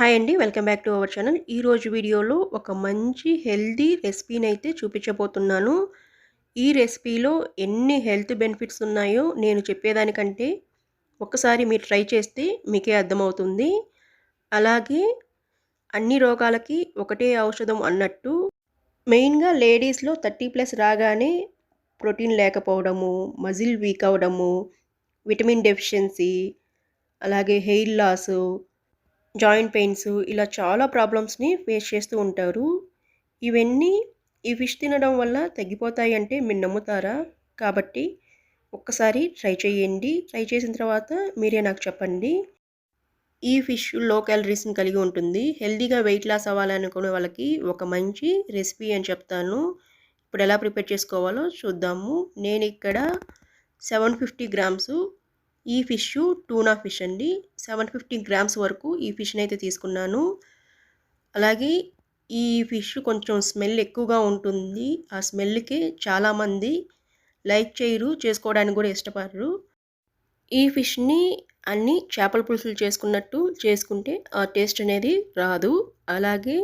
Hi అండి welcome back to our channel. ఈరోజు వీడియోలో ఒక మంచి హెల్దీ రెసిపీని అయితే చూపించబోతున్నాను. ఈ రెసిపీలో ఎన్ని హెల్త్ బెనిఫిట్స్ ఉన్నాయో నేను చెప్పేదానికంటే ఒక్కసారి మీరు ట్రై చేస్తే మీకే అర్థమవుతుంది. అలాగే అన్ని రోగాలకి ఒకటే ఔషధం అన్నట్టు మెయిన్గా లేడీస్లో థర్టీ ప్లస్ రాగానే ప్రోటీన్ లేకపోవడము మజిల్ వీక్ అవ్వడము విటమిన్ డెఫిషియన్సీ అలాగే హెయిర్ లాసు జాయింట్ పెయిన్స్ ఇలా చాలా ప్రాబ్లమ్స్ని ఫేస్ చేస్తూ ఉంటారు. ఇవన్నీ ఈ ఫిష్ తినడం వల్ల తగ్గిపోతాయి అంటే మీరు నమ్ముతారా? కాబట్టి ఒక్కసారి ట్రై చేయండి. ట్రై చేసిన తర్వాత మీరే నాకు చెప్పండి. ఈ ఫిష్లో క్యాలరీస్ని కలిగి ఉంటుంది. హెల్తీగా వెయిట్ లాస్ అవ్వాలనుకునే వాళ్ళకి ఒక మంచి రెసిపీ అని చెప్తాను. ఇప్పుడు ఎలా ప్రిపేర్ చేసుకోవాలో చూద్దాము. నేను ఇక్కడ సెవెన్ ఫిఫ్టీ గ్రామ్స్ ఈ ఫిష్ టూనా ఫిష్ అండి. సెవెన్ ఫిఫ్టీ గ్రామ్స్ వరకు ఈ ఫిష్ని అయితే తీసుకున్నాను. అలాగే ఈ ఫిష్ కొంచెం స్మెల్ ఎక్కువగా ఉంటుంది. ఆ స్మెల్కి చాలామంది లైక్ చేయరు చేసుకోవడానికి కూడా ఇష్టపడరు. ఈ ఫిష్ని అన్ని చేపల పులుసులు చేసుకున్నట్టు చేసుకుంటే ఆ టేస్ట్ అనేది రాదు. అలాగే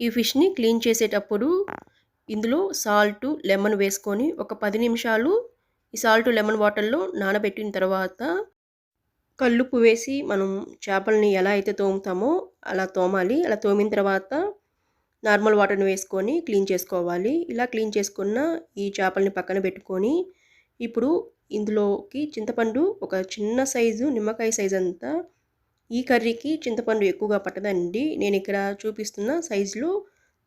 ఈ ఫిష్ని క్లీన్ చేసేటప్పుడు ఇందులో సాల్ట్ లెమన్ వేసుకొని ఒక పది నిమిషాలు ఈ సాల్ట్ లెమన్ వాటర్లో నానబెట్టిన తర్వాత కల్లుప్పు వేసి మనం చేపల్ని ఎలా అయితే తోముతామో అలా తోమాలి. అలా తోమిన తర్వాత నార్మల్ వాటర్ని వేసుకొని క్లీన్ చేసుకోవాలి. ఇలా క్లీన్ చేసుకున్న ఈ చేపల్ని పక్కన పెట్టుకొని ఇప్పుడు ఇందులోకి చింతపండు ఒక చిన్న సైజు నిమ్మకాయ సైజు అంతా ఈ కర్రీకి చింతపండు ఎక్కువగా పట్టదండి. నేను ఇక్కడ చూపిస్తున్న సైజులో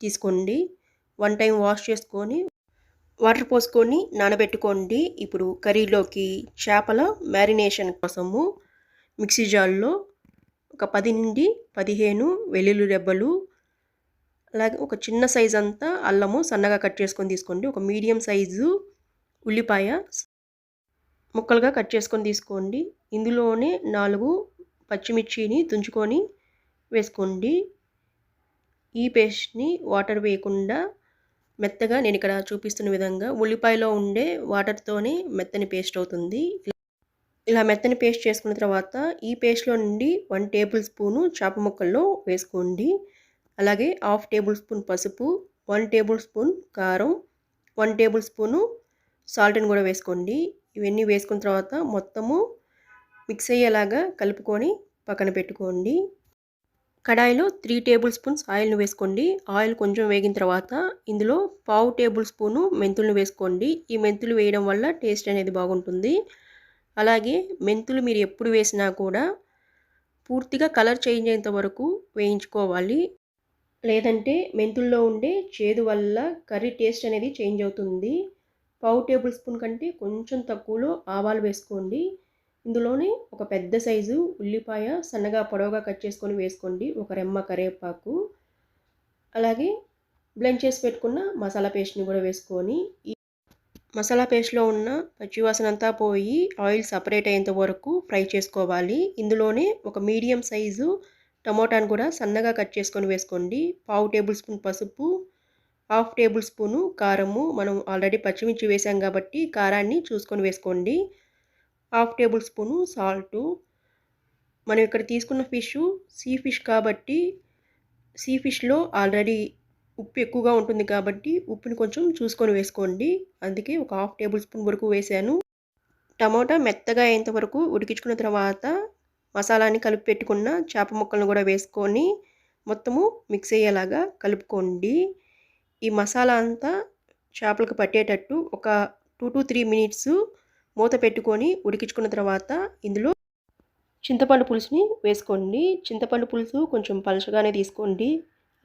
తీసుకోండి. వన్ టైం వాష్ చేసుకొని వాటర్ పోసుకొని నానబెట్టుకోండి. ఇప్పుడు కర్రీలోకి చేపల మ్యారినేషన్ కోసము మిక్సీ జార్లో ఒక పది నుండి పదిహేను వెల్లుల్లి రెబ్బలు అలాగే ఒక చిన్న సైజ్ అంతా అల్లము సన్నగా కట్ చేసుకొని తీసుకోండి. ఒక మీడియం సైజు ఉల్లిపాయ ముక్కలుగా కట్ చేసుకొని తీసుకోండి. ఇందులోనే నాలుగు పచ్చిమిర్చిని తుంచుకొని వేసుకోండి. ఈ పేస్ట్ని వాటర్ వేయకుండా మెత్తగా నేను ఇక్కడ చూపిస్తున్న విధంగా ఉల్లిపాయలో ఉండే వాటర్తోనే మెత్తని పేస్ట్ అవుతుంది. ఇలా మెత్తని పేస్ట్ చేసుకున్న తర్వాత ఈ పేస్ట్లో నుండి వన్ టేబుల్ స్పూను చేప ముక్కల్లో వేసుకోండి. అలాగే హాఫ్ టేబుల్ స్పూన్ పసుపు వన్ టేబుల్ స్పూన్ కారం వన్ టేబుల్ స్పూను సాల్ట్ని కూడా వేసుకోండి. ఇవన్నీ వేసుకున్న తర్వాత మొత్తము మిక్స్ అయ్యేలాగా కలుపుకొని పక్కన పెట్టుకోండి. కడాయిలో త్రీ టేబుల్ స్పూన్స్ ఆయిల్ను వేసుకోండి. ఆయిల్ కొంచెం వేగిన తర్వాత ఇందులో పావు టేబుల్ స్పూను మెంతులను వేసుకోండి. ఈ మెంతులు వేయడం వల్ల టేస్ట్ అనేది బాగుంటుంది. అలాగే మెంతులు మీరు ఎప్పుడు వేసినా కూడా పూర్తిగా కలర్ చేంజ్ అయ్యేంత వరకు వేయించుకోవాలి. లేదంటే మెంతుల్లో ఉండే చేదు వల్ల కర్రీ టేస్ట్ అనేది చేంజ్ అవుతుంది. పావు టేబుల్ స్పూన్ కంటే కొంచెం తక్కువలో ఆవాలు వేసుకోండి. ఇందులోనే ఒక పెద్ద సైజు ఉల్లిపాయ సన్నగా పొడవుగా కట్ చేసుకొని వేసుకోండి. ఒక రెమ్మ కరివేపాకు. అలాగే బ్లెండ్ చేసి పెట్టుకున్న మసాలా పేస్ట్ని కూడా వేసుకొని ఈ మసాలా పేస్ట్లో ఉన్న పచ్చివాసన అంతా పోయి ఆయిల్ సపరేట్ అయ్యేంత వరకు ఫ్రై చేసుకోవాలి. ఇందులోనే ఒక మీడియం సైజు టమోటాను కూడా సన్నగా కట్ చేసుకొని వేసుకోండి. పావు టేబుల్ స్పూన్ పసుపు హాఫ్ టేబుల్ స్పూను కారము. మనం ఆల్రెడీ పచ్చిమిర్చి వేసాం కాబట్టి కారాన్ని చూసుకొని వేసుకోండి. Half tablespoon salt. మనం ఇక్కడ తీసుకున్న ఫిష్ సీ ఫిష్ కాబట్టి సీ ఫిష్లో ఆల్రెడీ ఉప్పు ఎక్కువగా ఉంటుంది కాబట్టి ఉప్పుని కొంచెం చూసుకొని వేసుకోండి. అందుకే ఒక హాఫ్ టేబుల్ స్పూన్ వరకు వేసాను. టమాటా మెత్తగా అయ్యేంత వరకు ఉడికించుకున్న తర్వాత మసాలాని కలిపి పెట్టుకున్న చేప ముక్కలను కూడా వేసుకొని మొత్తము మిక్స్ అయ్యేలాగా కలుపుకోండి. ఈ మసాలా అంతా చేపలకు పట్టేటట్టు ఒక టూ టు త్రీ మినిట్స్ మూత పెట్టుకొని ఉడికించుకున్న తర్వాత ఇందులో చింతపండు పులుసుని వేసుకోండి. చింతపండు పులుసు కొంచెం పలుచగానే తీసుకోండి.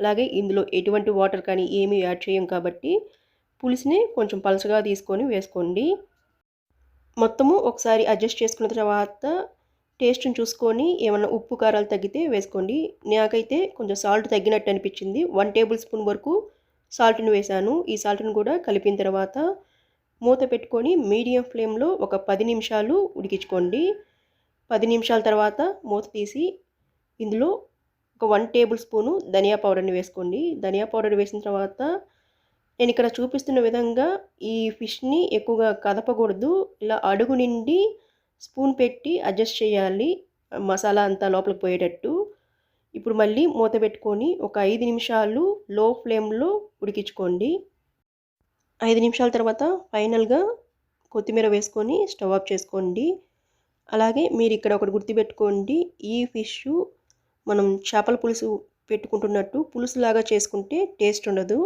అలాగే ఇందులో ఎటువంటి వాటర్ కానీ ఏమీ యాడ్ చేయం కాబట్టి పులుసుని కొంచెం పలుచగా తీసుకొని వేసుకోండి. మొత్తము ఒకసారి అడ్జస్ట్ చేసుకున్న తర్వాత టేస్ట్ని చూసుకొని ఏమైనా ఉప్పు కారాలు తగ్గితే వేసుకోండి. నాకైతే కొంచెం సాల్ట్ తగ్గినట్టు అనిపించింది. వన్ టేబుల్ స్పూన్ వరకు సాల్ట్ని వేశాను. ఈ సాల్ట్ని కూడా కలిపిన తర్వాత మూత పెట్టుకొని మీడియం ఫ్లేమ్లో ఒక పది నిమిషాలు ఉడికించుకోండి. పది నిమిషాల తర్వాత మూత తీసి ఇందులో ఒక వన్ టేబుల్ స్పూను ధనియా పౌడర్ని వేసుకోండి. ధనియా పౌడర్ వేసిన తర్వాత నేను ఇక్కడ చూపిస్తున్న విధంగా ఈ ఫిష్ని ఎక్కువగా కదపకూడదు. ఇలా అడుగు నిండి స్పూన్ పెట్టి అడ్జస్ట్ చేయాలి. మసాలా అంతా లోపలికి పోయేటట్టు. ఇప్పుడు మళ్ళీ మూత పెట్టుకొని ఒక ఐదు నిమిషాలు లో ఫ్లేమ్లో ఉడికించుకోండి. ఐదు నిమిషాల తర్వాత ఫైనల్గా కొత్తిమీర వేసుకొని స్టవ్ ఆఫ్ చేసుకోండి. అలాగే మీరు ఇక్కడ ఒకటి గుర్తుపెట్టుకోండి ఈ ఫిష్ మనం చేపల పులుసు పెట్టుకుంటున్నట్టు పులుసులాగా చేసుకుంటే టేస్ట్ ఉండదు.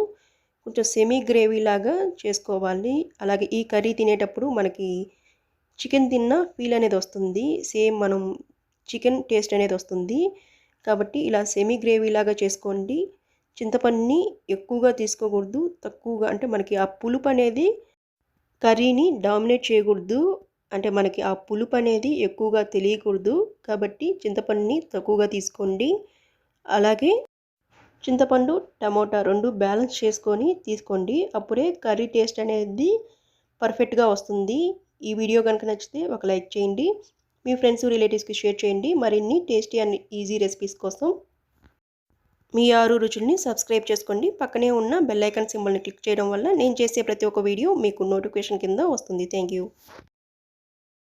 కొంచెం సెమీ గ్రేవీ లాగా చేసుకోవాలి. అలాగే ఈ కర్రీ తినేటప్పుడు మనకి చికెన్ తిన్న ఫీల్ అనేది వస్తుంది. సేమ్ మనం చికెన్ టేస్ట్ అనేది వస్తుంది. కాబట్టి ఇలా సెమీ గ్రేవీ లాగా చేసుకోండి. చింతపండుని ఎక్కువగా తీసుకోకూడదు. తక్కువగా అంటే మనకి ఆ పులుపు అనేది కర్రీని డామినేట్ చేయకూడదు. అంటే మనకి ఆ పులుపు అనేది ఎక్కువగా తెలియకూడదు. కాబట్టి చింతపండుని తక్కువగా తీసుకోండి. అలాగే చింతపండు టమోటా రెండు బ్యాలెన్స్ చేసుకొని తీసుకోండి. అప్పుడే కర్రీ టేస్ట్ అనేది పర్ఫెక్ట్గా వస్తుంది. ఈ వీడియో కనుక నచ్చితే ఒక లైక్ చేయండి. మీ ఫ్రెండ్స్ రిలేటివ్స్కి షేర్ చేయండి. మరిన్ని టేస్టీ అండ్ ఈజీ రెసిపీస్ కోసం మీ ఆరు రుచుల్ని సబ్స్క్రైబ్ చేసుకోండి. పక్కనే ఉన్న బెల్ ఐకాన్ సింబల్ని క్లిక్ చేయడం వల్ల నేను చేసే ప్రతి ఒక్క వీడియో మీకు నోటిఫికేషన్ కింద వస్తుంది. Thank you